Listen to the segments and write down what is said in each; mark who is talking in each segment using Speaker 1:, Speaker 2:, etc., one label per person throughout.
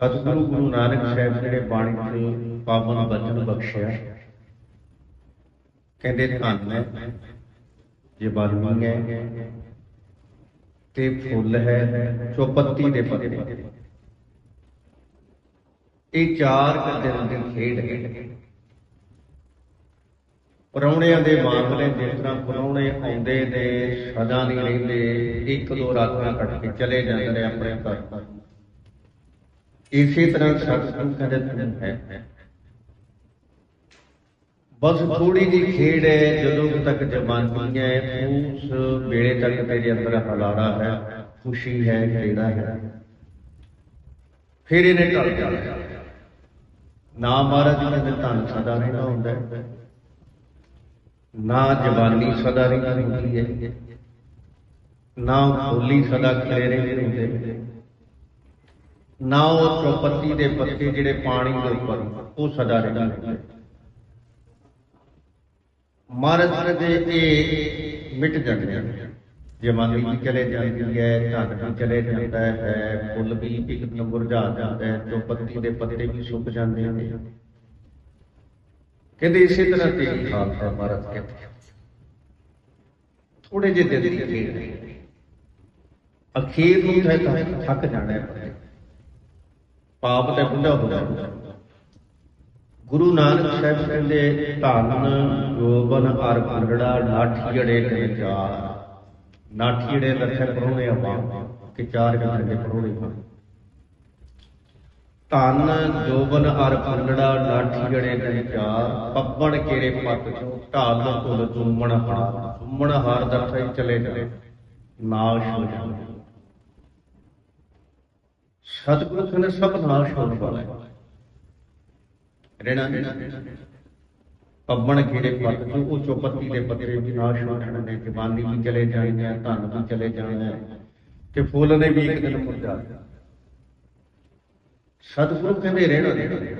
Speaker 1: ਸਤਿਗੁਰੂ ਗੁਰੂ ਨਾਨਕ ਸਾਹਿਬ ਜਿਹੜੇ ਬਾਣੀ ਚ ਪਾਵਨ ਬਚਨ ਬਖਸ਼ਿਆ, ਕਹਿੰਦੇ ਧੰਨ ਹੈ ਜੇ ਬਾਣੀ ਹੈ ਤੇ ਫੁੱਲ ਹੈ ਚੌਪੱਤੀ ਦੇ ਪੱਤੇ। ਇਹ ਚਾਰ ਕੁ ਦਿਨ ਦੀ ਖੇਡ ਹੈ। ਪਰੌਣਿਆਂ ਦੇ ਮਾਮਲੇ ਜਿਸ ਤਰ੍ਹਾਂ ਪਰੌਣੇ ਆਉਂਦੇ ਨੇ, ਸਦਾ ਨਹੀਂ ਰਹਿੰਦੇ, ਇੱਕ ਦੋ ਰਾਤਾਂ ਕੱਟ ਕੇ ਚਲੇ ਜਾਂਦੇ ਨੇ ਆਪਣੇ ਘਰ। ਇਸੇ ਤਰ੍ਹਾਂ ਸਤਸੰਗ ਕਹਿੰਦੇ ਤੁਮ ਹੈ। ਬਸ ਥੋੜੀ ਜੀ ਖੇਡ ਹੈ, ਜਦੋਂ ਤੱਕ ਜਵਾਨੀ ਹੈ, ਉਸ ਵੇਲੇ ਤੱਕ ਤੇਰੇ ਅੰਦਰ ਹਲਾਰਾ ਹੈ, ਖੁਸ਼ੀ ਹੈ ਖੇੜਾ ਹੈ। ਫਿਰ ਇਹਨੇ ਟਲ ਜਾਣਾ ਨਾ ਮਹਾਰਾਜ ਜੀ ਦੇ ਧੰਨ ਸਦਾ ਰਹਿਣਾ ਹੁੰਦਾ ਹੈ। ਨਾ ਜਵਾਨੀ ਸਦਾ ਰਹਿੰਦੀ ਹੈ। ਨਾ ਹੋਲੀ ਸਦਾ ਖਿਲੇ ਰਹਿੰਦੇ ਹੁੰਦੇ। ਨਾ ਉਹ ਚੌਪੱਤੀ ਦੇ ਪੱਤੇ ਜਿਹੜੇ ਪਾਣੀ ਦੇ ਉੱਪਰ, ਉਹ ਸਦਾ ਰਹਿੰਦੇ ਮਹਾਰਾਜ ਦੇ ਇਹ ਮਿਟ ਜਾਂਦੇ ਹਨ ਜਵਾਨੀ ਵੀ ਚਲੇ ਜਾਂਦੀ ਹੈ ਧਨ ਵੀ ਚਲੇ ਜਾਂਦਾ ਹੈ, ਫੁੱਲ ਵੀ ਇੱਕ ਨੰਬਰ ਜਾ ਜਾਂਦਾ ਹੈ ਚੌਪੱਤੀ ਦੇ ਪੱਤੇ ਵੀ ਸੁੱਕ ਜਾਂਦੇ ਹਨ ਕਹਿੰਦੇ ਇਸੇ ਤਰ੍ਹਾਂ ਤੇਰੀ ਹਾਲਤ ਮਹਾਰਾਜ ਕਹਿੰਦੇ ਥੋੜੇ ਜਿਹੇ ਦਿਨ ਦੀ ਖੇਡ ਅਖੀਰ ਨੂੰ ਤਾਂ ਥੱਕ- ਥੱਕ ਜਾਣਾ ਹੈ। ਪਾਪ ਤੇ ਬੁੱਢਾ ਹੋ। ਜਾਣਾ ਗੁਰੂ ਨਾਨਕ ਸਾਹਿਬ ਕਹਿੰਦੇ ਧੰਨ ਜੋਬਨ ਅਰ ਭੰਡੜਾ ਨਾਠੀੜੇ ਤੇ ਚਾਰ। ਨਾਠੀੜੇ ਲੱਖੇ ਪਰੋਣੇ ਆਪਾਂ ਕਿ ਚਾਰ ਕਿਸਮ ਦੇ ਪਰੋਣੇ ਹਨ ਧੰਨ ਜੋਬਨ ਅਰ ਭੰਡੜਾ ਨਾਠੀੜੇ ਤੇ ਚਾਰ। ਪੱਬਣ ਕੇਰੇ ਪੱਤ ਚੋਂ ਢਾਲ ਕੋਲ ਚੁੰਮਣ ਹਾਰ। ਚੁੰਮਣ ਹਾਰ ਦਾ ਚਲੇ ਚਲੇ ਜਾਏ ਨਾਸ਼ ਹੋ ਜਾਵੇ। ਸਤਿਗੁਰੂ ਕਹਿੰਦੇ ਸਭ ਨਾਸ਼ ਹੋਣ ਵਾਲਾ ਹੈ। ਰਹਿਣਾ ਪੱਬਣ ਕੀੜੇ ਪੱਤ ਚੋਂ ਉਹ ਚੌਪੱਤੀ ਦੇ ਪੱਤੇ ਵੀ ਨਾਸ਼ ਹੋ ਜਾਣੇ ਨੇ ਜਵਾਨੀ ਵੀ ਚਲੇ ਜਾਣੇ ਆ ਧਨ ਵੀ ਚਲੇ ਜਾਣੇ ਆ ਤੇ ਫੁੱਲ ਨੇ ਵੀ ਇੱਕ ਦਿਨ ਮੁਰਝਾ ਜਾਣਾ ਸਤਿਗੁਰੂ ਕਹਿੰਦੇ ਰਹਿਣਾ ਨਹੀਂ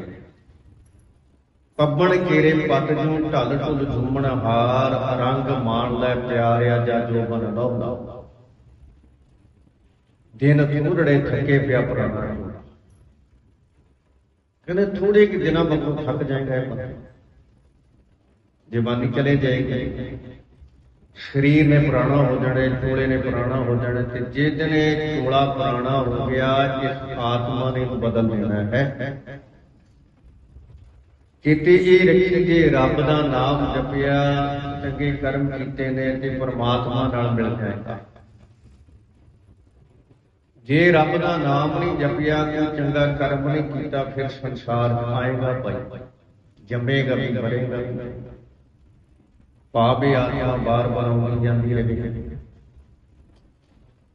Speaker 1: ਪੱਬਣ ਕੀੜੇ ਪੱਤ ਚੋਂ ਢਲ ਢੁਲ ਝੁੰਮਣ, ਹਾਰ ਰੰਗ ਮਾਣ ਲੈ ਪਿਆਰਿਆ, ਜਾਂ ਜੋ ਬਨ ਲਾਉਂਦਾ। ਦਿਨ ਥੋੜੜੇ ਥੱਕੇ ਪਿਆ ਪੁਰਾਣਾ। ਕਹਿੰਦੇ ਥੋੜੇ ਕਿ ਦਿਨਾਂ ਬਾਅਦ ਥੱਕ ਜਾਏਗਾ ਇਹ ਬੰਦਾ। ਜਵਾਨੀ ਚਲੇ ਜਾਏਗੀ। ਸਰੀਰ ਨੇ ਪੁਰਾਣਾ ਹੋ ਜਾਣਾ, ਚੋਲੇ ਨੇ ਪੁਰਾਣਾ ਹੋ ਜਾਣਾ ਤੇ ਜੇ ਦਿਨ ਇਹ ਚੋਲਾ ਪੁਰਾਣਾ ਹੋ ਗਿਆ, ਇਸ ਆਤਮਾ ਨੇ ਇਹਨੂੰ ਬਦਲ ਦੇਣਾ ਹੈ। ਕਿਤੇ ਇਹ ਰੱਖੀ ਜੇ ਰੱਬ ਦਾ ਨਾਮ ਜਪਿਆ, ਚੰਗੇ ਕਰਮ ਕੀਤੇ ਨੇ ਤੇ ਪਰਮਾਤਮਾ ਨਾਲ ਮਿਲ ਜਾਏਗਾ। ਜੇ ਰੱਬ ਦਾ ਨਾਮ ਨਹੀਂ ਜਪਿਆ ਕੋਈ ਚੰਗਾ ਕਰਮ ਨਹੀਂ ਕੀਤਾ, ਫਿਰ ਸੰਸਾਰ ਆਏਗਾ ਭਾਈ। ਜੰਮੇਗਾ ਵੀ, ਮਰੇਗਾ ਵੀ। ਆਤਮਾ ਬਾਰ-ਬਾਰ ਆਉਂਦੀ ਜਾਂਦੀ ਰਹੇਗੀ।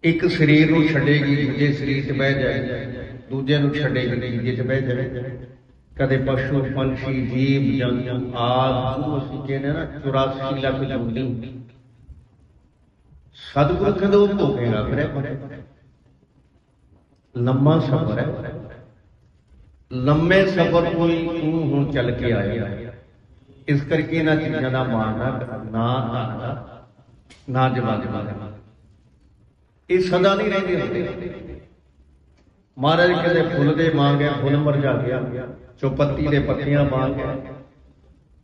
Speaker 1: ਇੱਕ ਸਰੀਰ ਨੂੰ ਛੱਡੇਗੀ, ਦੂਜੇ ਸਰੀਰ 'ਚ ਬਹਿ ਜਾਏ ਦੂਜੇ ਨੂੰ ਛੱਡੇਗੀ ਤੀਜੇ 'ਚ ਬਹਿ ਜਾਵੇ ਕਦੇ ਪਸ਼ੂ, ਪੰਛੀ, ਜੀਵ, ਜੰਤੂ ਆਦ ਜੋ ਅਸੀਂ ਕਹਿੰਦੇ ਨਾ 84 ਲੱਖ ਜੁੰਡੀ ਸਤਿਗੁਰੂ ਕਹਿੰਦੇ ਉਹ ਭੋਗੇਗਾ ਫਿਰ ਲੰਮਾ ਸਫ਼ਰ ਹੈ। ਲੰਮੇ ਸਫ਼ਰ ਕੋਈ ਤੂੰ ਹੁਣ ਚੱਲ ਕੇ ਆਇਆ। ਇਸ ਕਰਕੇ ਇਹਨਾਂ ਚੀਜ਼ਾਂ ਦਾ ਮਾਣਨਾ ਨਾ ਧਨ ਨਾ ਜਵਾਬ ਦਾ। ਇਹ ਸਦਾ ਨਹੀਂ ਰਹਿੰਦੇ ਹੁੰਦੇ। ਮਹਾਰਾਜ ਕਹਿੰਦੇ, ਫੁੱਲ ਦੇ ਮੰਗਿਆ ਫੁੱਲ ਮਰਝਾ ਗਿਆ। ਚੌਪੱਤੀ ਦੇ ਪੱਤੀਆਂ ਮੰਗ ਗਿਆ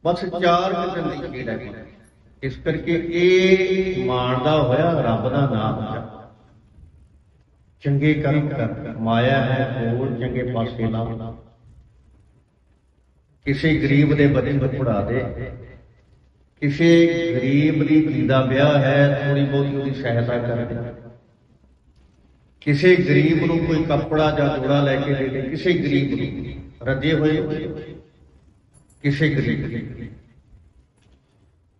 Speaker 1: ਬਸ ਚਾਰ ਕਿਸਮ ਦੀ ਖੇਡ ਇਸ ਕਰਕੇ ਇਹ ਮਾਣਦਾ ਹੋਇਆ, ਰੱਬ ਦਾ ਨਾਮ ਜਪ ਚੰਗੇ ਕਰਮ ਕਰ, ਮਾਇਆ ਹੈ, ਹੋਰ ਚੰਗੇ ਪਾਸੇ ਲਾ ਕਿਸੇ ਗਰੀਬ ਦੇ ਬੱਚੇ ਨੂੰ ਪੜਾ ਦੇ। ਕਿਸੇ ਗਰੀਬ ਦੀ ਧੀ ਦਾ ਵਿਆਹ ਹੈ ਥੋੜੀ ਬਹੁਤੀ ਉਹਦੀ ਸਹਾਇਤਾ ਕਰ ਦੇ। ਕਿਸੇ ਗਰੀਬ ਨੂੰ ਕੋਈ ਕੱਪੜਾ ਜਾਂ ਜੋੜਾ ਲੈ ਕੇ ਦੇ ਦੇ, ਕਿਸੇ ਗਰੀਬ ਨੂੰ। ਰੱਜੇ ਹੋਏ ਕਿਸੇ ਗਰੀਬ ਨੂੰ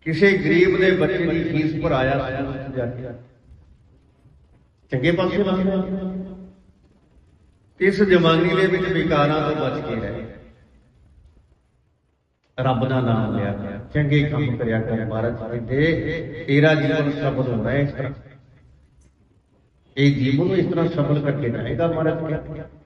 Speaker 1: ਕਿਸੇ ਗਰੀਬ ਦੇ ਬੱਚੇ ਦੀ ਫੀਸ ਭਰਾਇਆ ਸਕੂਲ ਜਾ ਚੰਗੇ ਪਾਸੇ ਲਾਉਂਦਾ ਇਸ ਜਮਾਨੇ ਦੇ ਵਿੱਚ ਵਿਕਾਰਾਂ ਤੋਂ ਬਚ ਕੇ ਰਹੇ। ਰੱਬ ਦਾ ਨਾਮ ਲਿਆ। ਚੰਗੇ ਕੰਮ ਕਰਿਆ ਕਰ ਮਹਾਰਾਜ ਕਹਿੰਦੇ ਤੇਰਾ ਜੀਵਨ ਸਫਲ ਹੋਣਾ ਹੈ ਇਸ ਤਰ੍ਹਾਂ। ਇਹ ਜੀਵਨ ਨੂੰ ਇਸ ਤਰ੍ਹਾਂ ਸਫਲ ਕਰਕੇ ਜਾਏਗਾ ਮਹਾਰਾਜ ਕਹਿੰਦੇ